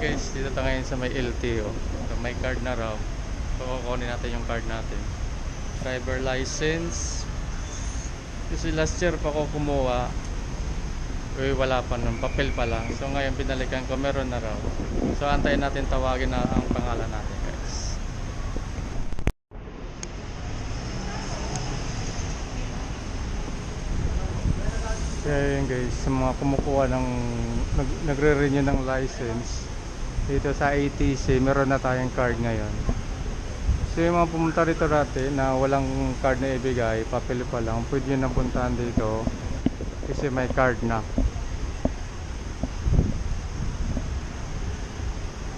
guys, dito tayo ngayon sa may LTO. So, may card na raw. So, kukunin natin yung card natin. Driver license. Kasi last year pa ko kumuha. Uy, wala pa nun. Papel pa lang. So ngayon binalikan ko, meron na raw. So antayin natin tawagin na ang pangalan natin guys. Kaya yun guys, sa mga kumukuha ng nag, nagre-renew ng license dito sa ATC, meron na tayong card ngayon. So yung mga pumunta rito dati na walang card na ibigay, papel pa lang, pwede nyo napuntahan dito kasi may card na.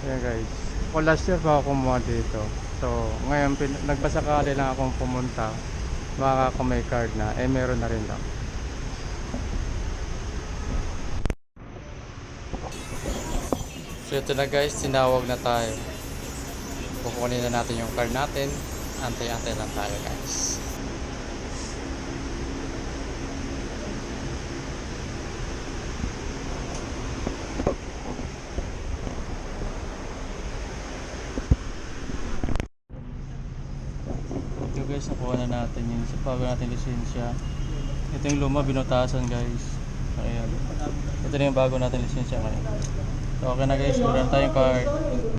Ayan guys. Ako last year pa ako kumuha dito. So ngayon pin- nagbasakali lang akong pumunta. Baka ako may card na, eh meron na rin lang. So ito na guys, tinawag na tayo. Kukunin na natin yung card natin. Antay-antay lang tayo guys. Ito guys, nakuha na natin yung bago natin lisensya. Ito yung luma, binutasan guys. Ayan. Ito na yung bago natin lisensya ngayon. Okay na guys, meron tayong card.